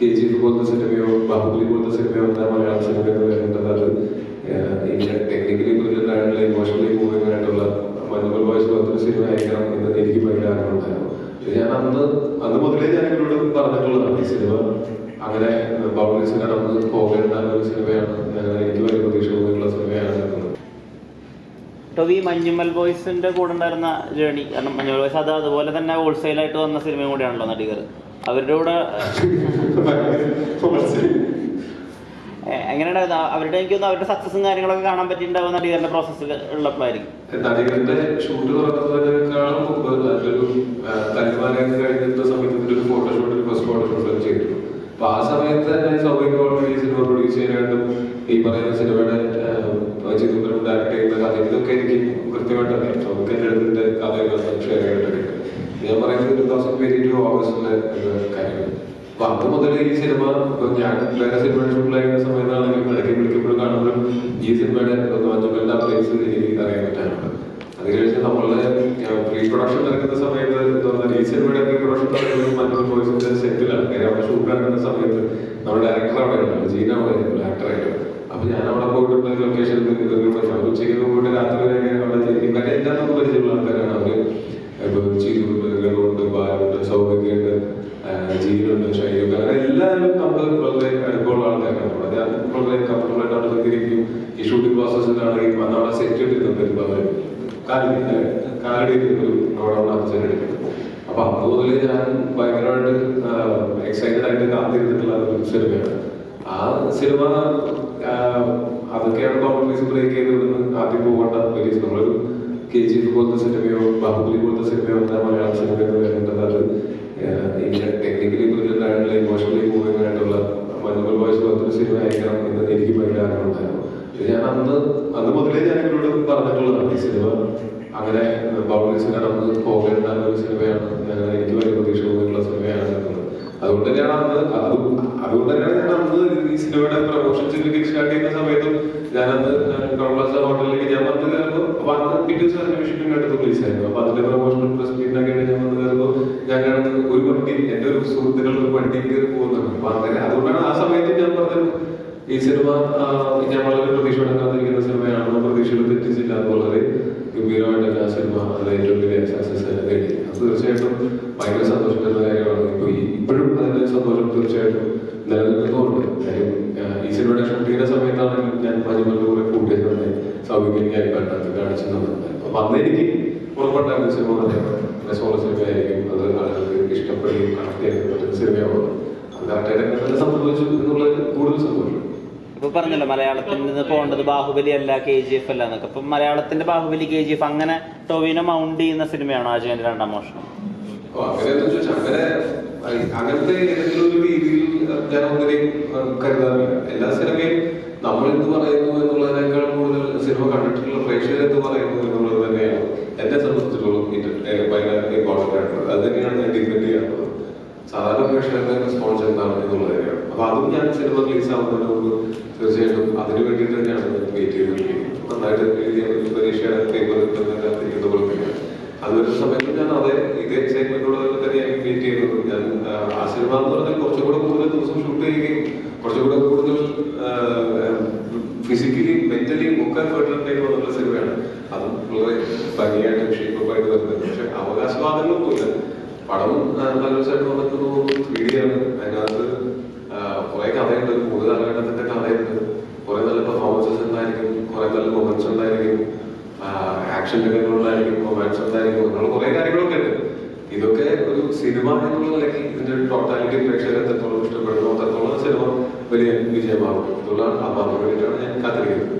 K G F പോലത്തെ സിനിമയോ ബാഹുബലി പോലത്തെ സിനിമയോ വന്നാൽ മലയാള സിനിമ വരേണ്ടത് അത് ഇങ്ങനെ ടെക്നിക്കലി ബ്രില്യന്റ് ആയിട്ടുള്ള ഇമോഷണലി മൂവിംഗ് ആയിട്ടുള്ള മഞ്ഞുമൽ ബോയ്സ് പോലത്തെ സിനിമ ആയിരിക്കണം എന്ന് എനിക്ക് ഭയങ്കര ആഗ്രഹമുണ്ടായിരുന്നു ഞാൻ അന്ന് അന്ന് മുതലേ ഞാൻ ഇവരോട് പറഞ്ഞിട്ടുള്ളതാണ് ഈ സിനിമ അങ്ങനെ ബൗണ്ടറീസ് കടന്ന് പോകേണ്ട ഒരു സിനിമയാണ് എനിക്ക് വലിയ പ്രതീക്ഷ തോന്നിയിട്ടുള്ള സിനിമയാണ് ടോവി മഞ്ഞുമൽ ബോയ്സിന്റെ കൂടെ ഉണ്ടായിരുന്ന ജേണി കാരണം മഞ്ഞുമൽ ബോയ്സ് അത് അതുപോലെ തന്നെ ഹോൾസെയിലായിട്ട് വന്ന സിനിമയും കൂടിയാണല്ലോ നടികർ. അവരുടെ കൂടെ എങ്ങനെയാണ് അവരുടെ എനിക്ക് തോന്നുന്നു അവരുടെ സക്സസും കാര്യങ്ങളൊക്കെ കാണാൻ പറ്റിയിട്ടുണ്ടാവും നടികരുടെ പ്രോസസ്സിൽ ഉള്ളപ്പോഴായിരിക്കും. ഷൂട്ട് മുമ്പ് കഴിഞ്ഞിരുന്ന സമയത്ത് ഫോട്ടോഷൂട്ട് ഫസ്റ്റ് ഫോട്ടോഷൂട്ട് ചെയ്തിരുന്നു. അപ്പൊ ആ സമയത്ത് ഈ സിനിമ പ്രൊഡ്യൂസ് ചെയ്യാനായിട്ടും ഈ പറയുന്ന സിനിമയുടെ ചിത്രത്തിൽ ഡയറക്ട് ചെയ്യുന്ന കഥ ഇതൊക്കെ എനിക്ക് കൃത്യമായിട്ട് അറിയാം. നമുക്ക് എന്റെ അടുത്തിന്റെ കഥയൊക്കെ ഷെയർ ചെയ്തിട്ടൊക്കെ. ഞാൻ പറയുന്നത് ടൂ തൗസൻഡ് ട്വന്റി ടു ഓഗസ്റ്റിലെ കാര്യങ്ങൾ അപ്പൊ അന്ന് മുതൽ ഈ സിനിമ ഇപ്പൊ ഞാൻ വേറെ സിനിമ ഷൂട്ടിലായിരുന്ന സമയത്താണെങ്കിലും ഇടയ്ക്ക് വിളിക്കുമ്പോഴും കാണുമ്പോഴും ഈ സിനിമയുടെ മഞ്ഞുമല്ല പ്ലേസ് എനിക്ക് അറിയാൻ പറ്റാറുണ്ട്. അത് കഴിഞ്ഞ് നമ്മളുടെ പ്രീ പ്രൊഡക്ഷൻ നടക്കുന്ന സമയത്ത് എന്താ പറഞ്ഞാൽ ഈ സിനിമയുടെ പ്രീ പ്രൊഡക്ഷൻ നടക്കുന്നത് മറ്റൊരു വോയിസിന്റെ സെറ്റിലാണ് കാര്യം അവിടെ ഷൂട്ട് നടക്കുന്ന സമയത്ത് നമ്മുടെ ഡയറക്ടർ അവിടെ ഉണ്ടാവും ജീന അവിടെ ആക്ടറായിട്ട് അപ്പൊ ഞാൻ അവിടെ പോയിട്ടുള്ള ലൊക്കേഷനിൽ ഉച്ചയ്ക്ക് ഷൈലുണ്ട് അങ്ങനെ എല്ലാവരും നമ്മൾ വളരെ അനുഭവമുള്ള ആൾക്കാരാണ്. അവിടെ ഞാൻ വളരെ കംഫർട്ടബിൾ ആയിട്ട് അവിടെ ഈ ഷൂട്ടിംഗ് പ്രോസസ്സിലാണെങ്കിൽ അവിടെ സെറ്റ് എടുക്കുന്നത് ഇപ്പൊ അവർ കാലടി അവിടെ ഒരു റോഡാണ് അച്ഛനെടുക്കുന്നത് അപ്പൊ അന്ന് മുതൽ ഞാൻ ഭയങ്കരമായിട്ട് എക്സൈറ്റഡ് ആയിട്ട് കാത്തിരുന്നിട്ടുള്ള ഒരു സിനിമയാണ്. ആ സിനിമ അതൊക്കെയാണ് കോംപ്രമൈസ് ബ്രേക്ക് ചെയ്തതെന്ന് ആദ്യം പോകേണ്ട വലിയ നമ്മളൊരു കെ ജി എഫ് പോലത്തെ സിനിമയോ ബാഹുബലി പോലത്തെ സിനിമയോ മലയാള സിനിമ എന്ന് പറയുന്നത് അത് ടെക്നിക്കലി ആയിട്ടുള്ള ഇമോഷണലി മൂവിങ് ആയിട്ടുള്ള മഞ്ഞുമൽ ബോയ്സ് പോലത്തെ സിനിമ ആയിരിക്കണം എന്ന് എനിക്ക് ഭയങ്കര ആഗ്രഹമുണ്ടായിരുന്നു ഞാൻ അന്ന് അന്ന് മുതലേ ഞാൻ ഇവരോട് പറഞ്ഞിട്ടുള്ളതാണ് ഈ സിനിമ അങ്ങനെ ബൗണ്ടറീസിനെ നമുക്ക് പോകേണ്ട ഒരു സിനിമയാണ് എനിക്ക് വലിയ പ്രതീക്ഷ തോന്നിയിട്ടുള്ള സിനിമയാണ് അതുകൊണ്ട് തന്നെയാണ് അന്ന് അത് അതുകൊണ്ട് തന്നെയാണ് ഞാൻ അന്ന് ഈ സിനിമയുടെ പ്രൊമോഷൻ ചിത്രീകരിച്ച് സ്റ്റാർട്ട് ചെയ്യുന്ന സമയത്തും ഞാനന്ന് ടൗൺ പ്ലാസ ഹോട്ടലിലേക്ക് ഞാൻ വന്ന് അന്ന് പിറ്റേ ദിവസം അന്വേഷിപ്പിക്കുന്ന അടുത്ത് റിലീസ് ആയിരുന്നു. അപ്പൊ അതിന്റെ പ്രൊമോഷണൽ കാണുന്നത് ഒരു വണ്ടി എന്റെ ഒരു സുഹൃത്തുക്കൾ ഒരു വണ്ടിയിൽ കയറി പോകുന്നുണ്ട്. അപ്പൊ അങ്ങനെ അതുകൊണ്ടാണ് ആ സമയത്ത് ഞാൻ പറഞ്ഞത്. ഈ സിനിമ ഞാൻ വളരെ പ്രതീക്ഷയോടെ കാത്തിരിക്കുന്ന സിനിമയാണ് പ്രതീക്ഷകൾ തെറ്റിച്ചില്ല അത് വളരെ ഗംഭീരമായിട്ട് ആ സിനിമ അത് ഏറ്റവും വലിയ സക്സസ് തന്നെ നേടി അത് തീർച്ചയായിട്ടും ഭയങ്കര സന്തോഷം തരുന്ന കാര്യമാണ് ഇപ്പൊ ഈ ഇപ്പോഴും അതിന്റെ സന്തോഷം തീർച്ചയായിട്ടും നിലനിൽക്കുന്നുണ്ട് കാര്യം ആ, ഈ സിനിമയുടെ ഷൂട്ട് ചെയ്യുന്ന സമയത്താണെങ്കിലും ഞാൻ മഞ്ഞുമലിന്റെ കൂടെ കൂട്ടിയിരുന്നത് സൗകര്യമായി പറ്റാത്ത കാണിച്ചിരുന്നത് അപ്പൊ അന്ന് എനിക്ക് ഉറപ്പുണ്ടായിരുന്ന സിനിമ സോള സിനിമയായിരിക്കും അത് ആളുകൾക്ക് ഇഷ്ടപ്പെടുകയും കണക്ട് ചെയ്യാൻ പറ്റുന്ന സിനിമയാവുന്നത് അത് കറക്റ്റായിട്ട് തന്നെ സംഭവിച്ചു എന്നുള്ളത് കൂടുതൽ സന്തോഷം. ഇപ്പൊ പറഞ്ഞല്ലോ മലയാളത്തിൽ നിന്ന് പോകേണ്ടത് ബാഹുബലി അല്ല കെ ജി എഫ് അല്ല എന്നൊക്കെ. അപ്പൊ മലയാളത്തിന്റെ ബാഹുബലി കെ ജി എഫ് അങ്ങനെ ടോവിനെ മൗണ്ട് ചെയ്യുന്ന സിനിമയാണോ അജയന്റെ രണ്ടാം മോഷണം? അങ്ങനത്തെ ഏതെങ്കിലും ഒരു രീതിയിൽ ഞാൻ ഒന്നിനെയും കരുതാറില്ല. എല്ലാ സിനിമയും നമ്മൾ എന്ത് പറയുന്നു സിനിമ കണ്ടിട്ടുള്ള പ്രേക്ഷകർ എന്ന് പറയുന്നത് നമ്മൾ തന്നെയാണ്. എന്നെ സംബന്ധിച്ചിടത്തോളം ഭയങ്കര ഇമ്പോർട്ടന്റ് ആയിട്ടുള്ളത് അത് തന്നെയാണ് ഞാൻ ഡിപ്പെൻഡ് ചെയ്യാറുള്ളത്. സാധാരണ പ്രേക്ഷകരുടെ റെസ്പോൺസ് എന്താണ് എന്നുള്ളത് തന്നെയാണ്. അപ്പൊ അതും ഞാൻ സിനിമ റിലീസ് ആവുന്നതിന് മുമ്പ് തീർച്ചയായിട്ടും അതിന് വേണ്ടിയിട്ട് തന്നെയാണ് വെയിറ്റ് ചെയ്തിരിക്കുന്നത് നന്നായിട്ട് എഴുതിയ പരീക്ഷയുടെ പേപ്പർ കിട്ടുന്ന പോലെ അത് വരുന്ന സമയത്ത് ഞാൻ അതേ ഇതേ എക്സൈറ്റ്മെന്റോടെ തന്നെയായിരിക്കും വെയിറ്റ് ചെയ്യുന്നത്. ഞാൻ ആ സിനിമ എന്ന് പറഞ്ഞാൽ കുറച്ചും കൂടെ കൂടുതൽ ദിവസം ഷൂട്ട് ചെയ്യുകയും കുറച്ചും കൂടെ കൂടുതൽ ഫിസിക്കലി പടം ആ, നല്ല ദിവസമായിട്ട് വന്നിട്ട് തോന്നുന്നു. ത്രീ ഡി ആണ്. അതിനകത്ത് കുറെ കഥയുണ്ട്. ഒരു മൂന്ന് കാലഘട്ടത്തിന്റെ കഥയുണ്ട്. കുറെ നല്ല പെർഫോമൻസസ് ഉണ്ടായിരിക്കും. കുറെ നല്ല മൊമെന്റ്സ് ഉണ്ടായിരിക്കും. ആക്ഷൻ രംഗങ്ങളുണ്ടായിരിക്കും മൊമെന്റ്സ് ഉണ്ടായിരിക്കും. അങ്ങനെയുള്ള കുറെ കാര്യങ്ങളൊക്കെ ഉണ്ട്. ഇതൊക്കെ ഒരു സിനിമ എന്നുള്ള നിലയ്ക്ക് ഇതിന്റെ ടോട്ടാലിറ്റി പ്രേക്ഷകർ എത്രത്തോളം ഇഷ്ടപ്പെടുന്നു അത്രത്തോളം സിനിമ വലിയ വിജയമാകും എന്നുള്ള ആ പറഞ്ഞു വേണ്ടിയിട്ടാണ് ഞാൻ കാത്തിരിക്കുന്നത്.